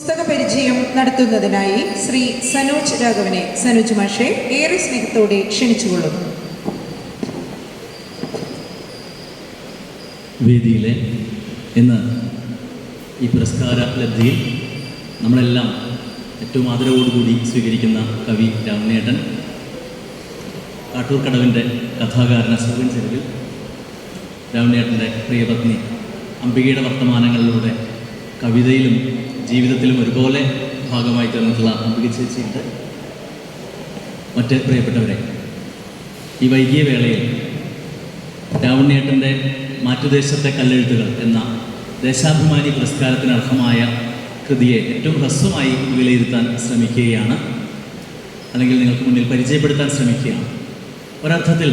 പുസ്തക പരിചയം നടത്തുന്നതിനായി ശ്രീ സനോജ് രാഘവനെ സനോജ് മാഷെ ഏറെ സ്നേഹത്തോടെ ക്ഷണിച്ചുകൊള്ളുന്നു. വേദിയിലെ ഇന്ന് ഈ പുരസ്കാര ലബ്ധിയിൽ നമ്മളെല്ലാം ഏറ്റവും ആദരവോടുകൂടി സ്വീകരിക്കുന്ന കവി രാമനേട്ടൻ കാട്ടൂർ കടവിന്റെ കഥാകാരന അശോകൻ ചെരുവിൽ രാമനേട്ടന്റെ പ്രിയപത്നി അംബികയുടെ വർത്തമാനങ്ങളിലൂടെ കവിതയിലും ജീവിതത്തിലും ഒരുപോലെ ഭാഗമായി തീർന്നിട്ടുള്ള അമ്പിക ചേച്ചിയുണ്ട്. മറ്റ് പ്രിയപ്പെട്ടവരെ ഈ വൈകിയ വേളയിൽ രാവണ്യേട്ടന്റെ മാറ്റുദേശത്തെ കല്ലെഴുത്തുകൾ എന്ന ദേശാഭിമാനി പുരസ്കാരത്തിന് അർഹമായ കൃതിയെ ഏറ്റവും ഹ്രസ്വമായി വിലയിരുത്താൻ ശ്രമിക്കുകയാണ് അല്ലെങ്കിൽ നിങ്ങൾക്ക് മുന്നിൽ പരിചയപ്പെടുത്താൻ ശ്രമിക്കുകയാണ്. ഒരർത്ഥത്തിൽ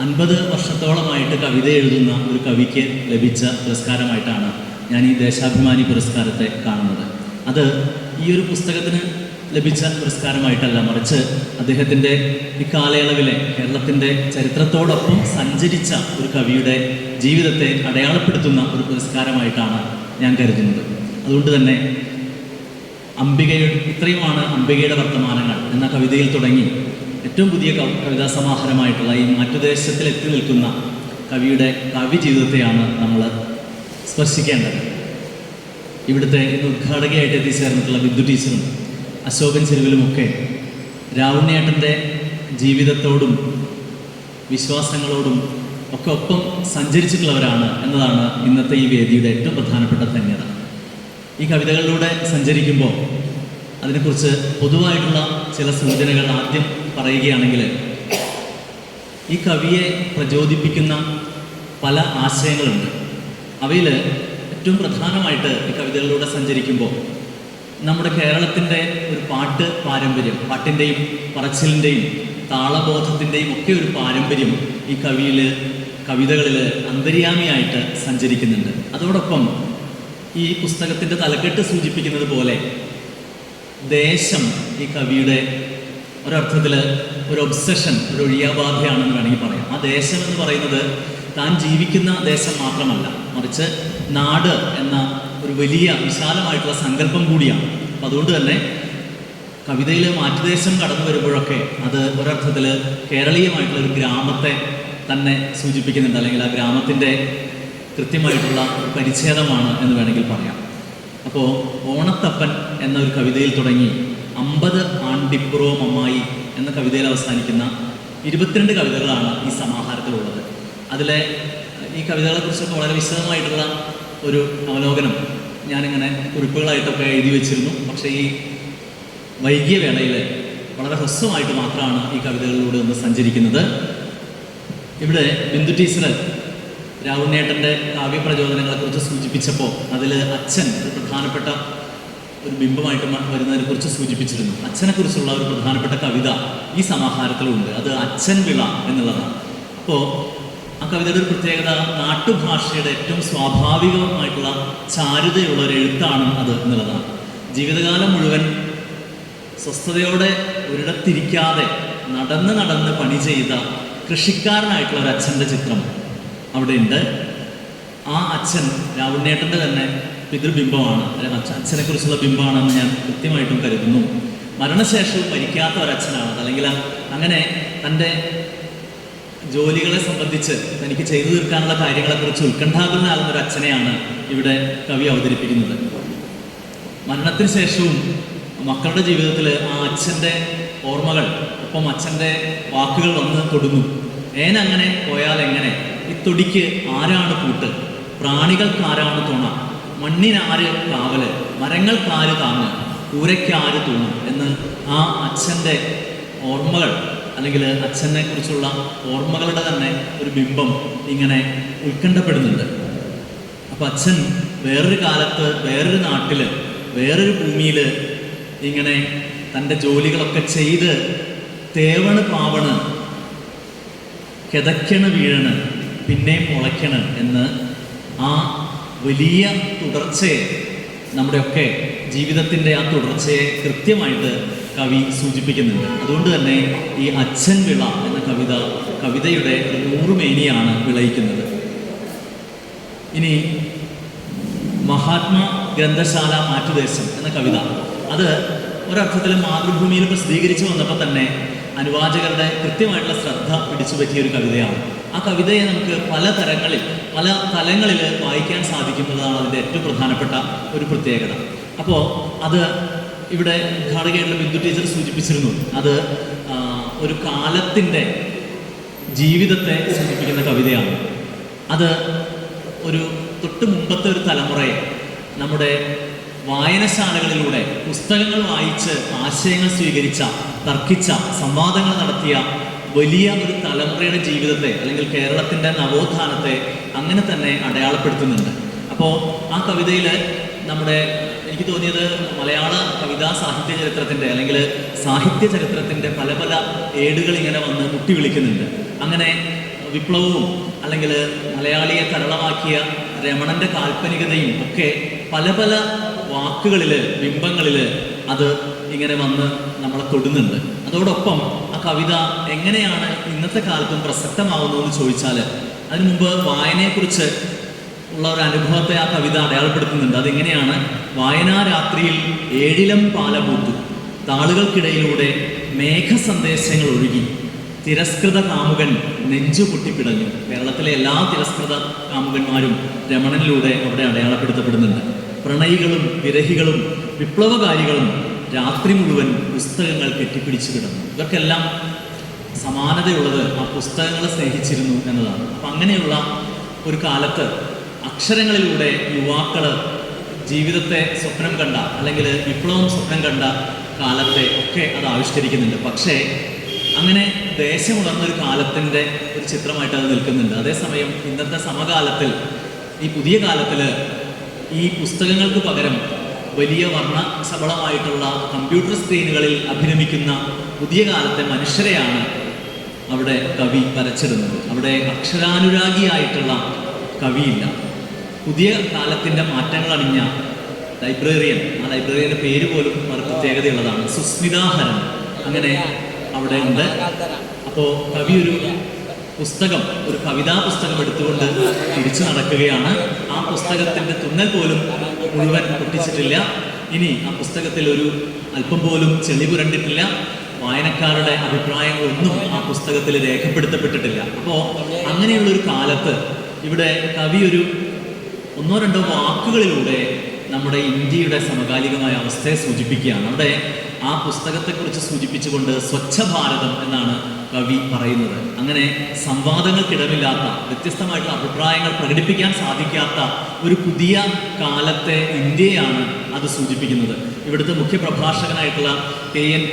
അൻപത് വർഷത്തോളമായിട്ട് കവിത എഴുതുന്ന ഒരു കവിക്ക് ലഭിച്ച പുരസ്കാരമായിട്ടാണ് ഞാൻ ഈ ദേശാഭിമാനി പുരസ്കാരത്തെ കാണുന്നത്. അത് ഈ ഒരു പുസ്തകത്തിന് ലഭിച്ച പുരസ്കാരമായിട്ടല്ല മറിച്ച് അദ്ദേഹത്തിന്റെ ഈ കാലയളവിലെ കേരളത്തിന്റെ ചരിത്രത്തോടൊപ്പം സഞ്ചരിച്ച ഒരു കവിയുടെ ജീവിതത്തെ അടയാളപ്പെടുത്തുന്ന ഒരു പുരസ്കാരമായിട്ടാണ് ഞാൻ കരുതുന്നത്. അതുകൊണ്ട് തന്നെ അംബികയുടെ ഇത്രയുമാണ് അംബികയുടെ വർത്തമാനങ്ങൾ എന്ന കവിതയിൽ തുടങ്ങി ഏറ്റവും പുതിയ കവ- കവിതാ സമാഹാരമായിട്ടുള്ള ഈ മാറ്റുദേശത്തിൽ എത്തി നിൽക്കുന്ന കവിയുടെ കാവ്യ ജീവിതത്തെയാണ് നമ്മൾ സ്പർശിക്കേണ്ടത്. ഇവിടുത്തെ ഇന്ന് ഉദ്ഘാടകയായിട്ട് എത്തിച്ചേർന്നിട്ടുള്ള ബിന്ദു ടീച്ചറും അശോകൻ ചെരുവിലുമൊക്കെ രാവുണ്ണിയേട്ടന്റെ ജീവിതത്തോടും വിശ്വാസങ്ങളോടും ഒക്കെ ഒപ്പം സഞ്ചരിച്ചിട്ടുള്ളവരാണ് എന്നതാണ് ഇന്നത്തെ ഈ വേദിയുടെ ഏറ്റവും പ്രധാനപ്പെട്ട ധന്യത. ഈ കവിതകളിലൂടെ സഞ്ചരിക്കുമ്പോൾ അതിനെക്കുറിച്ച് പൊതുവായിട്ടുള്ള ചില സൂചനകൾ ആദ്യം പറയുകയാണെങ്കിൽ ഈ കവിയെ പ്രചോദിപ്പിക്കുന്ന പല ആശയങ്ങളുണ്ട്. അവയിൽ ഏറ്റവും പ്രധാനമായിട്ട് ഈ കവിതകളിലൂടെ സഞ്ചരിക്കുമ്പോൾ നമ്മുടെ കേരളത്തിന്റെ ഒരു പാട്ട് പാരമ്പര്യം പാട്ടിന്റെയും പറച്ചിലിന്റെയും താളബോധത്തിന്റെയും ഒക്കെ ഒരു പാരമ്പര്യം ഈ കവിയിൽ കവിതകളിൽ അന്തര്യാമിയായിട്ട് സഞ്ചരിക്കുന്നുണ്ട്. അതോടൊപ്പം ഈ പുസ്തകത്തിന്റെ തലക്കെട്ട് സൂചിപ്പിക്കുന്നത് പോലെ ദേശം ഈ കവിയുടെ ഒരർത്ഥത്തിൽ ഒരു ഒബ്സഷൻ ഒരു ഒഴിയാബാധയാണെന്ന് വേണമെങ്കിൽ പറയാം. ആ ദേശം എന്ന് പറയുന്നത് താൻ ജീവിക്കുന്ന ദേശം മാത്രമല്ല മറിച്ച് നാട് എന്ന ഒരു വലിയ വിശാലമായിട്ടുള്ള സങ്കല്പം കൂടിയാണ്. അപ്പം അതുകൊണ്ട് തന്നെ കവിതയിൽ മാറ്റുദേശം കടന്നു വരുമ്പോഴൊക്കെ അത് ഒരർത്ഥത്തിൽ കേരളീയമായിട്ടുള്ള ഒരു ഗ്രാമത്തെ തന്നെ സൂചിപ്പിക്കുന്നുണ്ട്. അല്ലെങ്കിൽ ആ ഗ്രാമത്തിന്റെ കൃത്യമായിട്ടുള്ള ഒരു പരിച്ഛേദമാണ് എന്ന് വേണമെങ്കിൽ പറയാം. അപ്പോൾ ഓണത്തപ്പൻ എന്ന ഒരു കവിതയിൽ തുടങ്ങി അമ്പത് ആണ്ടിപ്പുറവും അമ്മായി എന്ന കവിതയിൽ അവസാനിക്കുന്ന ഇരുപത്തിരണ്ട് കവിതകളാണ് ഈ സമാഹാരത്തിലുള്ളത്. അതിലെ ഈ കവിതകളെ കുറിച്ചൊക്കെ വളരെ വിശദമായിട്ടുള്ള ഒരു അവലോകനം ഞാനിങ്ങനെ കുറിപ്പുകളായിട്ടൊക്കെ എഴുതി വെച്ചിരുന്നു. പക്ഷേ ഈ വൈകിയ വേളയിൽ വളരെ ഹ്രസ്വമായിട്ട് മാത്രമാണ് ഈ കവിതകളിലൂടെ ഒന്ന് സഞ്ചരിക്കുന്നത്. ഇവിടെ ബിന്ദു ടീച്ചർ രാവുണ്ണേട്ടന്റെ കാവ്യപ്രചോദനങ്ങളെക്കുറിച്ച് സൂചിപ്പിച്ചപ്പോൾ അതിൽ അച്ഛൻ ഒരു പ്രധാനപ്പെട്ട ഒരു ബിംബമായിട്ട് വരുന്നതിനെ കുറിച്ച് സൂചിപ്പിച്ചിരുന്നു. അച്ഛനെക്കുറിച്ചുള്ള ഒരു പ്രധാനപ്പെട്ട കവിത ഈ സമാഹാരത്തിലുണ്ട്. അത് അച്ഛൻ വിള എന്നുള്ളതാണ്. അപ്പോൾ ആ കവിതയുടെ ഒരു പ്രത്യേകത നാട്ടുഭാഷയുടെ ഏറ്റവും സ്വാഭാവികമായിട്ടുള്ള ചാരുതയുള്ള ഒരു എഴുത്താണ് അത് എന്നുള്ളതാണ്. ജീവിതകാലം മുഴുവൻ സ്വസ്ഥതയോടെ ഒരിടത്തിരിക്കാതെ നടന്ന് നടന്ന് പണി ചെയ്ത കൃഷിക്കാരനായിട്ടുള്ള ഒരു അച്ഛന്റെ ചിത്രം അവിടെയുണ്ട്. ആ അച്ഛൻ രാവുണ്ണേട്ടന്റെ തന്നെ പിതൃബിംബമാണ്. അച്ഛനെ അച്ഛനെക്കുറിച്ചുള്ള ബിംബമാണെന്ന് ഞാൻ കൃത്യമായിട്ടും കരുതുന്നു. മരണശേഷവും മരിക്കാത്ത ഒരു അച്ഛനാണ് അല്ലെങ്കിൽ അങ്ങനെ തന്റെ ജോലികളെ സംബന്ധിച്ച് തനിക്ക് ചെയ്തു തീർക്കാനുള്ള കാര്യങ്ങളെക്കുറിച്ച് ഉത്കണ്ഠാകുലനാകുന്ന ഒരു അച്ഛനെയാണ് ഇവിടെ കവി അവതരിപ്പിക്കുന്നത്. മരണത്തിന് ശേഷവും മക്കളുടെ ജീവിതത്തിൽ ആ അച്ഛന്റെ ഓർമ്മകൾ ഒപ്പം അച്ഛന്റെ വാക്കുകൾ വന്ന് തൊടുന്നു ഏനങ്ങനെ പോയാൽ എങ്ങനെ ഈ തൊടിക്ക് ആരാണ് കൂട്ട് പ്രാണികൾക്ക് ആരാണ് തുണ? മണ്ണിനാര് കാവൽ? മരങ്ങൾക്കാര് താങ്ങ്? കൂരയ്ക്കാര് തൂണ്? എന്ന് ആ അച്ഛന്റെ ഓർമ്മകൾ അല്ലെങ്കിൽ അച്ഛനെ കുറിച്ചുള്ള ഓർമ്മകളുടെ തന്നെ ഒരു ബിംബം ഇങ്ങനെ ഉത്കണ്ഠപ്പെടുന്നുണ്ട്. അപ്പൊ അച്ഛൻ വേറൊരു കാലത്ത് വേറൊരു നാട്ടിൽ വേറൊരു ഭൂമിയിൽ ഇങ്ങനെ തന്റെ ജോലികളൊക്കെ ചെയ്ത് തേവണ് പാവണ് കിതയ്ക്കണ് വീഴണ് പിന്നെ മുളയ്ക്കണ് എന്ന് ആ വലിയ തുടർച്ചയെ നമ്മുടെയൊക്കെ ജീവിതത്തിന്റെ ആ തുടർച്ചയെ കൃത്യമായിട്ട് കവി സൂചിപ്പിക്കുന്നുണ്ട്. അതുകൊണ്ട് തന്നെ ഈ അച്ഛൻ വിള എന്ന കവിത കവിതയുടെ നൂറ് മേനിയാണ് വിളയിക്കുന്നത്. ഇനി മഹാത്മാ ഗ്രന്ഥശാല മാറ്റുദേശം എന്ന കവിത. അത് ഒരർത്ഥത്തിൽ മാതൃഭൂമിയിൽ പ്രസിദ്ധീകരിച്ചു വന്നപ്പോൾ തന്നെ അനുവാചകരുടെ കൃത്യമായിട്ടുള്ള ശ്രദ്ധ പിടിച്ചു പറ്റിയ ഒരു കവിതയാണ്. ആ കവിതയെ നമുക്ക് പല തരങ്ങളിൽ പല തലങ്ങളിൽ വായിക്കാൻ സാധിക്കുന്നതാണ് അതിന്റെ ഏറ്റവും പ്രധാനപ്പെട്ട ഒരു പ്രത്യേകത. അപ്പോൾ അത് ഇവിടെ ഉദ്ഘാടകയായിട്ടുള്ള ബിന്ദു ടീച്ചർ സൂചിപ്പിച്ചിരുന്നു. അത് ഒരു കാലത്തിന്റെ ജീവിതത്തെ സൂചിപ്പിക്കുന്ന കവിതയാണ്. അത് ഒരു തൊട്ട് മുമ്പത്തെ ഒരു തലമുറയെ നമ്മുടെ വായനശാലകളിലൂടെ പുസ്തകങ്ങൾ വായിച്ച് ആശയങ്ങൾ സ്വീകരിച്ച തർക്കിച്ച സംവാദങ്ങൾ നടത്തിയ വലിയ ഒരു തലമുറയുടെ ജീവിതത്തെ അല്ലെങ്കിൽ കേരളത്തിന്റെ നവോത്ഥാനത്തെ അങ്ങനെ തന്നെ അടയാളപ്പെടുത്തുന്നുണ്ട്. അപ്പോൾ ആ കവിതയിൽ നമ്മുടെ എനിക്ക് തോന്നിയത് മലയാള കവിതാ സാഹിത്യ ചരിത്രത്തിന്റെ അല്ലെങ്കിൽ സാഹിത്യ ചരിത്രത്തിന്റെ പല പല ഏടുകൾ ഇങ്ങനെ വന്ന് മുട്ടി വിളിക്കുന്നുണ്ട്. അങ്ങനെ വിപ്ലവവും അല്ലെങ്കിൽ മലയാളിയെ കരളമാക്കിയ രമണന്റെ കാൽപ്പനികതയും ഒക്കെ പല പല വാക്കുകളിൽ ബിംബങ്ങളിൽ അത് ഇങ്ങനെ വന്ന് നമ്മളെ തൊടുന്നുണ്ട്. അതോടൊപ്പം ആ കവിത എങ്ങനെയാണ് ഇന്നത്തെ കാലത്തും പ്രസക്തമാവുന്നതെന്ന് ചോദിച്ചാൽ അതിനു മുമ്പ് വായനയെക്കുറിച്ച് ഉള്ള ഒരു അനുഭവത്തെ ആ കവിത അടയാളപ്പെടുത്തുന്നുണ്ട്. അതെങ്ങനെയാണ്? വായനാ രാത്രിയിൽ ഏഴിലം പാലപൂത്തു താളുകൾക്കിടയിലൂടെ മേഘ സന്ദേശങ്ങൾ ഒഴുകി. തിരസ്കൃത കാമുകൻ നെഞ്ചു പൊട്ടിപ്പിടഞ്ഞു. കേരളത്തിലെ എല്ലാ തിരസ്കൃത കാമുകന്മാരും രമണനിലൂടെ അവിടെ അടയാളപ്പെടുത്തപ്പെടുന്നുണ്ട്. പ്രണയികളും വിരഹികളും വിപ്ലവകാരികളും രാത്രി മുഴുവൻ പുസ്തകങ്ങൾ കെട്ടിപ്പിടിച്ചു കിടന്നു. ഇവർക്കെല്ലാം സമാനതയുള്ളത് ആ പുസ്തകങ്ങളെ സ്നേഹിച്ചിരുന്നു എന്നതാണ്. അപ്പം അങ്ങനെയുള്ള ഒരു കാലത്ത് അക്ഷരങ്ങളിലൂടെ യുവാക്കൾ ജീവിതത്തെ സ്വപ്നം കണ്ട അല്ലെങ്കിൽ വിപ്ലവം സ്വപ്നം കണ്ട കാലത്തെ ഒക്കെ അത് ആവിഷ്കരിക്കുന്നുണ്ട്. പക്ഷേ അങ്ങനെ ദേശമുണർന്ന ഒരു കാലത്തിന്റെ ഒരു ചിത്രമായിട്ട് അത് നിൽക്കുന്നുണ്ട്. അതേസമയം ഇന്നത്തെ സമകാലത്തിൽ ഈ പുതിയ കാലത്തിൽ ഈ പുസ്തകങ്ങൾക്ക് പകരം വലിയ വർണ ശബളമായിട്ടുള്ള കമ്പ്യൂട്ടർ സ്ക്രീനുകളിൽ അഭിനമിക്കുന്ന പുതിയ കാലത്തെ മനുഷ്യരെയാണ് അവിടെ കവി വരച്ചിരുന്നത് അവിടെ അക്ഷരാനുരാഗിയായിട്ടുള്ള കവിയില്ല. പുതിയ കാലത്തിന്റെ മാറ്റങ്ങൾ അണിഞ്ഞ ലൈബ്രറിയൻ ആ ലൈബ്രറിയന്റെ പേര് പോലും വളരെ പ്രത്യേകതയുള്ളതാണ്. സുസ്മിതാഹരൻ അങ്ങനെ അവിടെ ഉണ്ട്. അപ്പോൾ കവി ഒരു പുസ്തകം ഒരു കവിതാ പുസ്തകം എടുത്തുകൊണ്ട് തിരിച്ചു നടക്കുകയാണ്. ആ പുസ്തകത്തിന്റെ തുന്നൽ പോലും മുഴുവൻ പൊട്ടിച്ചിട്ടില്ല. ഇനി ആ പുസ്തകത്തിൽ ഒരു അല്പം പോലും ചെളി പുരണ്ടിട്ടില്ല. വായനക്കാരുടെ അഭിപ്രായങ്ങളൊന്നും ആ പുസ്തകത്തിൽ രേഖപ്പെടുത്തപ്പെട്ടിട്ടില്ല. അപ്പോൾ അങ്ങനെയുള്ളൊരു കാലത്ത് ഇവിടെ കവി ഒരു ഒന്നോ രണ്ടോ വാക്കുകളിലൂടെ നമ്മുടെ ഇന്ത്യയുടെ സമകാലികമായ അവസ്ഥയെ സൂചിപ്പിക്കുകയാണ്. അവിടെ ആ പുസ്തകത്തെക്കുറിച്ച് സൂചിപ്പിച്ചുകൊണ്ട് സ്വച്ഛ ഭാരതം എന്നാണ് കവി പറയുന്നത്. അങ്ങനെ സംവാദങ്ങൾക്കിടമില്ലാത്ത വ്യത്യസ്തമായിട്ടുള്ള അഭിപ്രായങ്ങൾ പ്രകടിപ്പിക്കാൻ സാധിക്കാത്ത ഒരു പുതിയ കാലത്തെ ഇന്ത്യയാണ് അത് സൂചിപ്പിക്കുന്നത്. ഇവിടുത്തെ മുഖ്യ പ്രഭാഷകനായിട്ടുള്ള കെ എൻ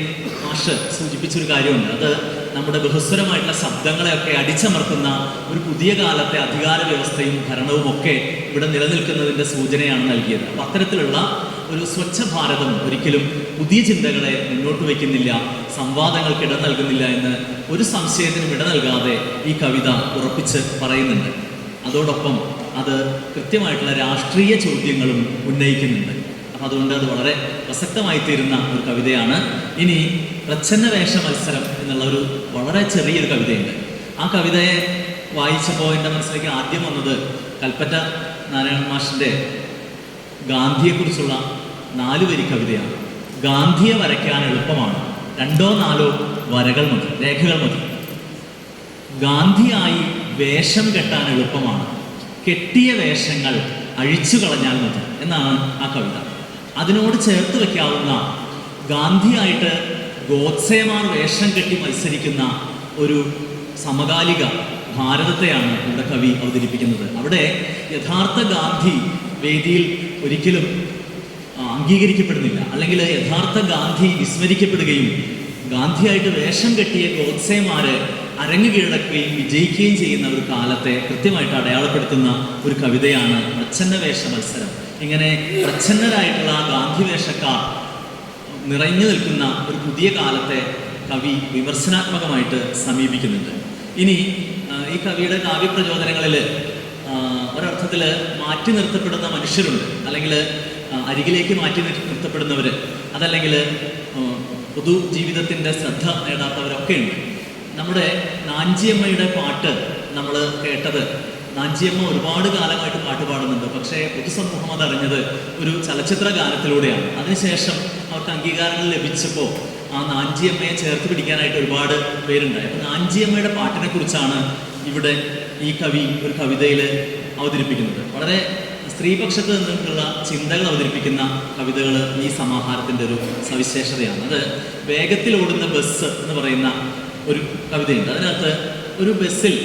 മാഷ് സൂചിപ്പിച്ചൊരു കാര്യമുണ്ട്. അത് നമ്മുടെ ബഹുസ്വരമായിട്ടുള്ള ശബ്ദങ്ങളെയൊക്കെ അടിച്ചമർത്തുന്ന ഒരു പുതിയ കാലത്തെ അധികാര വ്യവസ്ഥയും ഭരണവും ഒക്കെ ഇവിടെ നിലനിൽക്കുന്നതിന്റെ സൂചനയാണ് നൽകിയത്. അപ്പം അത്തരത്തിലുള്ള ഒരു സ്വച്ഛ ഭാരതം ഒരിക്കലും പുതിയ ചിന്തകളെ മുന്നോട്ട് വയ്ക്കുന്നില്ല സംവാദങ്ങൾക്ക് ഇട നൽകുന്നില്ല എന്ന് ഒരു സംശയത്തിനും ഇട നൽകാതെ ഈ കവിത ഉറപ്പിച്ച് പറയുന്നുണ്ട്. അതോടൊപ്പം അത് കൃത്യമായിട്ടുള്ള രാഷ്ട്രീയ ചോദ്യങ്ങളും ഉന്നയിക്കുന്നുണ്ട്. അപ്പം അതുകൊണ്ട് അത് വളരെ പ്രസക്തമായി തീരുന്ന ഒരു കവിതയാണ്. ഇനി പ്രച്ഛന്ന വേഷ മത്സരം എന്നുള്ള ഒരു വളരെ ചെറിയൊരു കവിതയുണ്ട്. ആ കവിതയെ വായിച്ചപ്പോൾ എന്റെ മനസ്സിലേക്ക് ആദ്യം വന്നത് കൽപ്പറ്റ നാരായണ മാഷിന്റെ ഗാന്ധിയെക്കുറിച്ചുള്ള നാല് വരി കവിതയാണ്. ഗാന്ധിയെ വരയ്ക്കാൻ എളുപ്പമാണ്. രണ്ടോ നാലോ വരകൾ മതി രേഖകൾ മതി. ഗാന്ധിയായി വേഷം കെട്ടാൻ എളുപ്പമാണ്. കെട്ടിയ വേഷങ്ങൾ അഴിച്ചു കളഞ്ഞാൽ മതി എന്നാണ് ആ കവിത. അതിനോട് ചേർത്ത് വയ്ക്കാവുന്ന ഗാന്ധിയായിട്ട് ഗോഡ്സേമാർ വേഷം കെട്ടി മത്സരിക്കുന്ന ഒരു സമകാലിക ഭാരതത്തെയാണ് ഇവിടെ കവി അവതരിപ്പിക്കുന്നത്. അവിടെ യഥാർത്ഥ ഗാന്ധി വേദിയിൽ ഒരിക്കലും അംഗീകരിക്കപ്പെടുന്നില്ല. അല്ലെങ്കിൽ യഥാർത്ഥ ഗാന്ധി വിസ്മരിക്കപ്പെടുകയും ഗാന്ധിയായിട്ട് വേഷം കെട്ടിയ ഗോഡ്സേമാര് അരങ്ങ് കീഴടക്കുകയും വിജയിക്കുകയും ചെയ്യുന്ന ഒരു കാലത്തെ കൃത്യമായിട്ട് അടയാളപ്പെടുത്തുന്ന ഒരു കവിതയാണ് പ്രച്ഛന്ന വേഷ മത്സരം. ഇങ്ങനെ പ്രച്ഛന്നരായിട്ടുള്ള ഗാന്ധി വേഷക്കാർ നിറഞ്ഞു നിൽക്കുന്ന ഒരു പുതിയ കാലത്തെ കവി വിമർശനാത്മകമായിട്ട് സമീപിക്കുന്നുണ്ട്. ഇനി ഈ കവിയുടെ കാവ്യപ്രചോദനങ്ങളിൽ ഒരർത്ഥത്തിൽ മാറ്റി നിർത്തപ്പെടുന്ന മനുഷ്യരുണ്ട്. അല്ലെങ്കിൽ അരികിലേക്ക് മാറ്റി നിർ- നിർത്തപ്പെടുന്നവർ അതല്ലെങ്കിൽ പൊതു ജീവിതത്തിന്റെ ശ്രദ്ധ നേടാത്തവരൊക്കെ ഉണ്ട് നമ്മുടെ നാഞ്ചിയമ്മയുടെ പാട്ട് നമ്മൾ കേട്ടത് നാഞ്ചിയമ്മ ഒരുപാട് കാലമായിട്ട് പാട്ട് പാടുന്നുണ്ട്. പക്ഷേ പൊതുസമൂഹം അതറിഞ്ഞത് ഒരു ചലച്ചിത്ര ഗാനത്തിലൂടെയാണ്. അതിനുശേഷം അവർക്ക് അംഗീകാരങ്ങൾ ലഭിച്ചപ്പോൾ ആ നാഞ്ചിയമ്മയെ ചേർത്ത് പിടിക്കാനായിട്ട് ഒരുപാട് പേരുണ്ടായി. അപ്പം നാഞ്ചിയമ്മയുടെ പാട്ടിനെ കുറിച്ചാണ് ഇവിടെ ഈ കവി ഒരു കവിതയിൽ അവതരിപ്പിക്കുന്നത്. വളരെ സ്ത്രീപക്ഷത്ത് നിന്നിട്ടുള്ള ചിന്തകൾ അവതരിപ്പിക്കുന്ന കവിതകൾ ഈ സമാഹാരത്തിന്റെ ഒരു സവിശേഷതയാണ്. അത് വേഗത്തിൽ ഓടുന്ന ബസ് എന്ന് പറയുന്ന ഒരു കവിതയുണ്ട്. അതിനകത്ത് ഒരു ബസ്സിൽ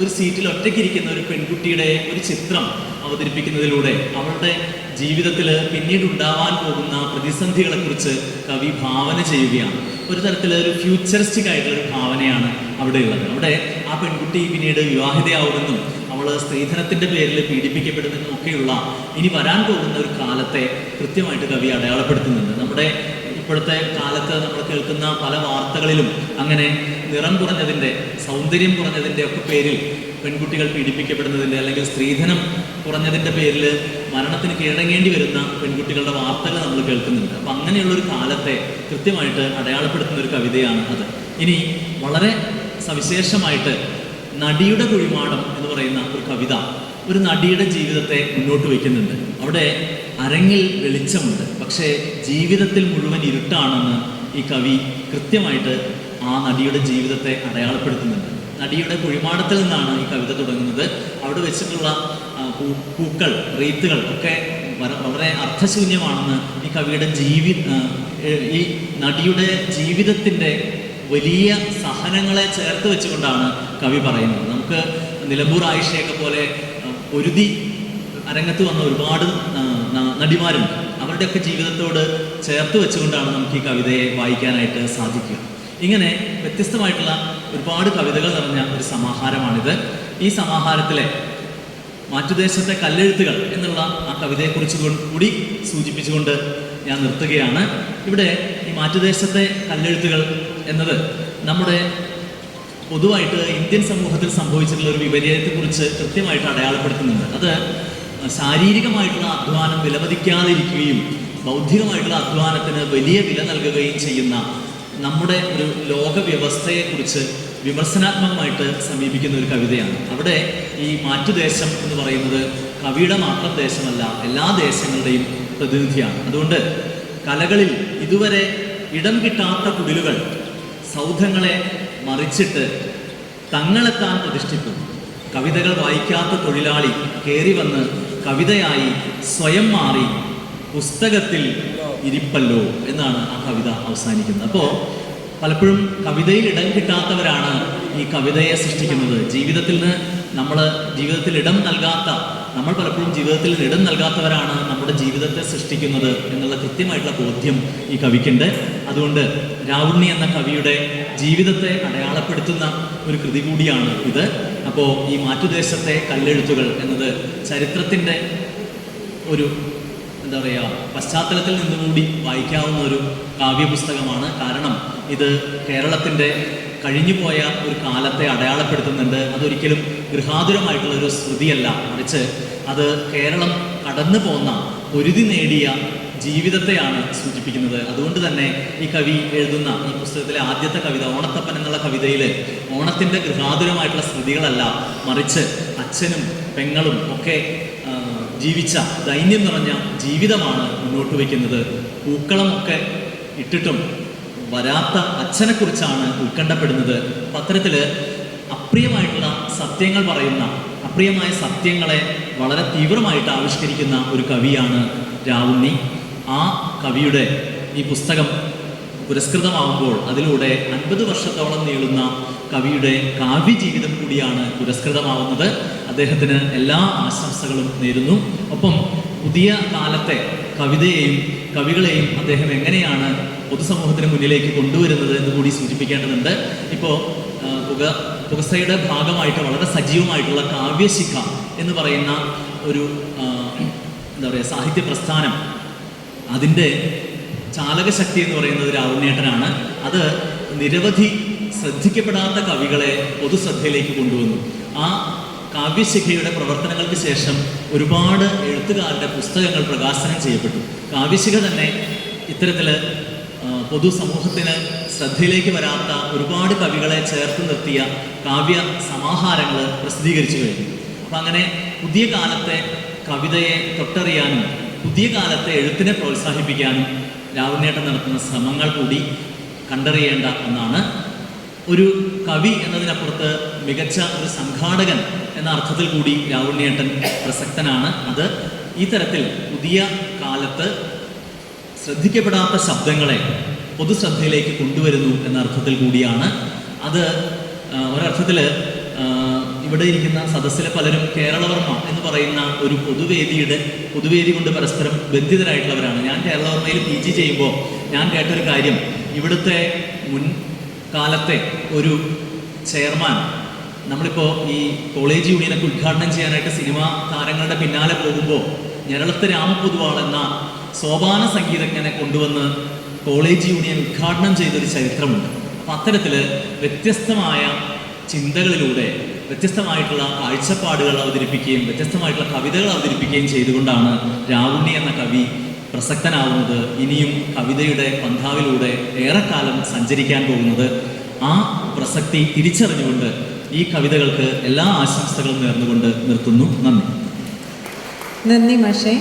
ഒരു സീറ്റിൽ ഒറ്റയ്ക്കിരിക്കുന്ന ഒരു പെൺകുട്ടിയുടെ ഒരു ചിത്രം അവതരിപ്പിക്കുന്നതിലൂടെ അവളുടെ ജീവിതത്തിൽ പിന്നീട് ഉണ്ടാവാൻ പോകുന്ന പ്രതിസന്ധികളെക്കുറിച്ച് കവി ഭാവന ചെയ്യുകയാണ്. ഒരു തരത്തിൽ ഒരു ഫ്യൂച്ചറിസ്റ്റിക് ആയിട്ടുള്ള ഒരു ഭാവനയാണ് അവിടെയുള്ളത് അവിടെ ആ പെൺകുട്ടി പിന്നീട് വിവാഹിതയാവുമെന്നും അവൾ സ്ത്രീധനത്തിന്റെ പേരിൽ പീഡിപ്പിക്കപ്പെടുമെന്നും ഒക്കെയുള്ള ഇനി വരാൻ പോകുന്ന ഒരു കാലത്തെ കൃത്യമായിട്ട് കവി അടയാളപ്പെടുത്തുന്നുണ്ട്. നമ്മുടെ ഇപ്പോഴത്തെ കാലത്ത് നമ്മൾ കേൾക്കുന്ന പല വാർത്തകളിലും അങ്ങനെ നിറം കുറഞ്ഞതിന്റെ സൗന്ദര്യം കുറഞ്ഞതിന്റെ ഒക്കെ പേരിൽ പെൺകുട്ടികൾ പീഡിപ്പിക്കപ്പെടുന്നതിന്റെ അല്ലെങ്കിൽ സ്ത്രീധനം കുറഞ്ഞതിന്റെ പേരിൽ മരണത്തിന് കീഴടങ്ങേണ്ടി വരുന്ന പെൺകുട്ടികളുടെ വാർത്തകൾ നമ്മൾ കേൾക്കുന്നുണ്ട്. അപ്പം അങ്ങനെയുള്ളൊരു കാലത്തെ കൃത്യമായിട്ട് അടയാളപ്പെടുത്തുന്ന ഒരു കവിതയാണ് അത്. ഇനി വളരെ സവിശേഷമായിട്ട് നടിയുടെ കുഴിമാടം എന്ന് പറയുന്ന ഒരു കവിത ഒരു നടിയുടെ ജീവിതത്തെ മുന്നോട്ട് വയ്ക്കുന്നുണ്ട്. അവിടെ അരങ്ങിൽ വെളിച്ചമുണ്ട്. പക്ഷേ ജീവിതത്തിൽ മുഴുവൻ ഇരുട്ടാണെന്ന് ഈ കവി കൃത്യമായിട്ട് ആ നടിയുടെ ജീവിതത്തെ അടയാളപ്പെടുത്തുന്നുണ്ട്. നടിയുടെ കുഴിമാടത്തിൽ നിന്നാണ് ഈ കവിത തുടങ്ങുന്നത്. അവിടെ വെച്ചിട്ടുള്ള പൂക്കൾ റീത്തുകൾ ഒക്കെ വളരെ അർത്ഥശൂന്യമാണെന്ന് ഈ കവിയുടെ ജീവി ഈ നടിയുടെ ജീവിതത്തിന്റെ വലിയ സഹനങ്ങളെ ചേർത്ത് വെച്ചുകൊണ്ടാണ് കവി പറയുന്നത്. നമുക്ക് നിലമ്പൂർ ആയിഷയൊക്കെ പോലെ ഒരുതി അരങ്ങത്ത് വന്ന ഒരുപാട് നടിമാരും അവരുടെയൊക്കെ ജീവിതത്തോട് ചേർത്ത് വെച്ചുകൊണ്ടാണ് നമുക്ക് ഈ കവിതയെ വായിക്കാനായിട്ട് സാധിക്കുക. ഇങ്ങനെ വ്യത്യസ്തമായിട്ടുള്ള ഒരുപാട് കവിതകൾ നിറഞ്ഞ ഒരു സമാഹാരമാണിത്. ഈ സമാഹാരത്തിലെ മാറ്റുദേശത്തെ കല്ലെഴുത്തുകൾ എന്നുള്ള ആ കവിതയെക്കുറിച്ച് കൂടി സൂചിപ്പിച്ചുകൊണ്ട് ഞാൻ നിർത്തുകയാണ്. ഇവിടെ ഈ മാറ്റുദേശത്തെ കല്ലെഴുത്തുകൾ എന്നത് നമ്മുടെ പൊതുവായിട്ട് ഇന്ത്യൻ സമൂഹത്തിൽ സംഭവിച്ചിട്ടുള്ള ഒരു വിപര്യത്തെക്കുറിച്ച് കൃത്യമായിട്ട് അടയാളപ്പെടുത്തുന്നുണ്ട്. അത് ശാരീരികമായിട്ടുള്ള അധ്വാനം വിലമതിക്കാതിരിക്കുകയും ബൗദ്ധികമായിട്ടുള്ള അധ്വാനത്തിന് വലിയ വില നൽകുകയും ചെയ്യുന്ന നമ്മുടെ ഒരു ലോക വ്യവസ്ഥയെക്കുറിച്ച് വിമർശനാത്മകമായിട്ട് സമീപിക്കുന്ന ഒരു കവിതയാണ്. അവിടെ ഈ മാറ്റുദേശം എന്ന് പറയുന്നത് കവിയുടെ മാത്രം ദേശമല്ല എല്ലാ ദേശങ്ങളുടെയും പ്രതിനിധിയാണ്. അതുകൊണ്ട് കലകളിൽ ഇതുവരെ ഇടം കിട്ടാത്ത കുടിലുകൾ സൗധങ്ങളെ മറിച്ചിട്ട് തങ്ങളെത്താൻ പ്രതിഷ്ഠിക്കുന്നു കവിതകൾ വായിക്കാത്ത തൊഴിലാളി കയറി വന്ന് കവിതയായി സ്വയം മാറി പുസ്തകത്തിൽ ഇരിപ്പല്ലോ എന്നാണ് ആ കവിത അവസാനിക്കുന്നത്. അപ്പോൾ പലപ്പോഴും കവിതയിൽ ഇടം കിട്ടാത്തവരാണ് ഈ കവിതയെ സൃഷ്ടിക്കുന്നത്. ജീവിതത്തിൽ നിന്ന് നമ്മൾ ജീവിതത്തിൽ ഇടം നൽകാത്ത നമ്മൾ പലപ്പോഴും ജീവിതത്തിൽ ഇടം നൽകാത്തവരാണ് നമ്മുടെ ജീവിതത്തെ സൃഷ്ടിക്കുന്നത് എന്നുള്ള കൃത്യമായിട്ടുള്ള ബോധ്യം ഈ കവിക്കുണ്ട്. അതുകൊണ്ട് രാവുണ്ണി എന്ന കവിയുടെ ജീവിതത്തെ അടയാളപ്പെടുത്തുന്ന ഒരു കൃതി കൂടിയാണ് ഇത്. അപ്പോൾ ഈ മാറ്റുദേശത്തെ കല്ലെഴുത്തുകൾ എന്നത് ചരിത്രത്തിന്റെ ഒരു എന്താ പറയുക പശ്ചാത്തലത്തിൽ നിന്നുകൂടി വായിക്കാവുന്ന ഒരു കാവ്യപുസ്തകമാണ്. കാരണം ഇത് കേരളത്തിന്റെ കഴിഞ്ഞുപോയ ഒരു കാലത്തെ അടയാളപ്പെടുത്തുന്നുണ്ട്. അതൊരിക്കലും ഗൃഹാതുരമായിട്ടുള്ള ഒരു ശ്രുതിയല്ല മറിച്ച് അത് കേരളം കടന്നു പോന്ന പൊരുതി നേടിയ ജീവിതത്തെയാണ് സൂചിപ്പിക്കുന്നത്. അതുകൊണ്ട് തന്നെ ഈ കവി എഴുതുന്ന ഈ പുസ്തകത്തിലെ ആദ്യത്തെ കവിത ഓണത്തപ്പൻ എന്നുള്ള കവിതയിൽ ഓണത്തിന്റെ ഗൃഹാതുരമായിട്ടുള്ള സ്മൃതികളല്ല. മറിച്ച് അച്ഛനും പെങ്ങളും ഒക്കെ ജീവിച്ച ദൈന്യം നിറഞ്ഞ ജീവിതമാണ് മുന്നോട്ട് വയ്ക്കുന്നത്. പൂക്കളമൊക്കെ ഇട്ടിട്ടും വരാത്ത അച്ഛനെക്കുറിച്ചാണ് ഉത്കണ്ഠപ്പെടുന്നത്. പത്രത്തിൽ അപ്രിയമായിട്ടുള്ള സത്യങ്ങൾ പറയുന്ന അപ്രിയമായ സത്യങ്ങളെ വളരെ തീവ്രമായിട്ട് ആവിഷ്കരിക്കുന്ന ഒരു കവിയാണ് രാവുണ്ണി. ആ കവിയുടെ ഈ പുസ്തകം പുരസ്കൃതമാകുമ്പോൾ അതിലൂടെ അൻപത് വർഷത്തോളം നീളുന്ന കവിയുടെ കാവ്യ ജീവിതം കൂടിയാണ് പുരസ്കൃതമാവുന്നത്. അദ്ദേഹത്തിന് എല്ലാ ആശംസകളും നേരുന്നു. ഒപ്പം പുതിയ കാലത്തെ കവിതയെയും കവികളെയും അദ്ദേഹം എങ്ങനെയാണ് പൊതുസമൂഹത്തിന് മുന്നിലേക്ക് കൊണ്ടുവരുന്നത് എന്ന് കൂടി സൂചിപ്പിക്കേണ്ടതുണ്ട്. ഇപ്പോൾ പുക പുകസയുടെ ഭാഗമായിട്ട് വളരെ സജീവമായിട്ടുള്ള കാവ്യശിഖ എന്ന് പറയുന്ന ഒരു എന്താ പറയുക സാഹിത്യ പ്രസ്ഥാനം അതിന്റെ ചാലകശക്തി എന്ന് പറയുന്നത് രാവുണ്ണേട്ടനാണ് അത് നിരവധി ശ്രദ്ധിക്കപ്പെടാത്ത കവികളെ പൊതുശ്രദ്ധയിലേക്ക് കൊണ്ടുവന്നു. ആ കാവ്യശിഖയുടെ പ്രവർത്തനങ്ങൾക്ക് ശേഷം ഒരുപാട് എഴുത്തുകാരുടെ പുസ്തകങ്ങൾ പ്രകാശനം ചെയ്യപ്പെട്ടു. കാവ്യശിഖ തന്നെ ഇത്തരത്തിൽ പൊതുസമൂഹത്തിന് ശ്രദ്ധയിലേക്ക് വരാത്ത ഒരുപാട് കവികളെ ചേർത്ത് നിർത്തിയ കാവ്യ സമാഹാരങ്ങൾ പ്രസിദ്ധീകരിച്ചു കഴിഞ്ഞു. അപ്പം അങ്ങനെ പുതിയ കാലത്തെ കവിതയെ തൊട്ടറിയാനും പുതിയ കാലത്തെ എഴുത്തിനെ പ്രോത്സാഹിപ്പിക്കാനും രാവുണ്ണേട്ടൻ നടത്തുന്ന ശ്രമങ്ങൾ കൂടി കണ്ടറിയേണ്ട ഒന്നാണ് ഒരു കവി എന്നതിനപ്പുറത്ത് മികച്ച ഒരു സംഘാടകൻ എന്ന അർത്ഥത്തിൽ കൂടി രാവുണ്ണിയേട്ടൻ പ്രസക്തനാണ് അത്. ഈ തരത്തിൽ പുതിയ കാലത്ത് ശ്രദ്ധിക്കപ്പെടാത്ത ശബ്ദങ്ങളെ പൊതുശ്രദ്ധയിലേക്ക് കൊണ്ടുവരുന്നു എന്ന അർത്ഥത്തിൽ കൂടിയാണ് അത്. ഒരർത്ഥത്തിൽ ഇവിടെ ഇരിക്കുന്ന സദസ്സിലെ പലരും കേരളവർമ്മ എന്ന് പറയുന്ന ഒരു പൊതുവേദിയുടെ പൊതുവേദി കൊണ്ട് പരസ്പരം ബന്ധിതരായിട്ടുള്ളവരാണ്. ഞാൻ കേരളവർമ്മയിൽ പി ജി ചെയ്യുമ്പോൾ ഞാൻ കേട്ടൊരു കാര്യം ഇവിടുത്തെ മുൻ കാലത്തെ ഒരു ചെയർമാൻ. നമ്മളിപ്പോൾ ഈ കോളേജ് യൂണിയനൊക്കെ ഉദ്ഘാടനം ചെയ്യാനായിട്ട് സിനിമാ താരങ്ങളുടെ പിന്നാലെ പോകുമ്പോൾ ഞരളത്ത് രാമപൊതുവാൾ എന്ന സോപാന സംഗീതജ്ഞനെ കൊണ്ടുവന്ന് കോളേജ് യൂണിയൻ ഉദ്ഘാടനം ചെയ്തൊരു ചരിത്രമുണ്ട്. അപ്പം അത്തരത്തിൽ വ്യത്യസ്തമായ ചിന്തകളിലൂടെ വ്യത്യസ്തമായിട്ടുള്ള കാഴ്ചപ്പാടുകൾ അവതരിപ്പിക്കുകയും വ്യത്യസ്തമായിട്ടുള്ള കവിതകൾ അവതരിപ്പിക്കുകയും ചെയ്തുകൊണ്ടാണ് രാവുണ്ണി എന്ന കവി പ്രസക്തനാവുന്നത് ഇനിയും കവിതയുടെ പന്ഥാവിലൂടെ ഏറെക്കാലം സഞ്ചരിക്കാൻ പോകുന്നത് ആ പ്രസക്തി തിരിച്ചറിഞ്ഞുകൊണ്ട് ഈ കവിതകൾക്ക് എല്ലാ ആശംസകളും നേർന്നുകൊണ്ട് നിർത്തുന്നു. നന്ദി. നന്ദി മാഷേ.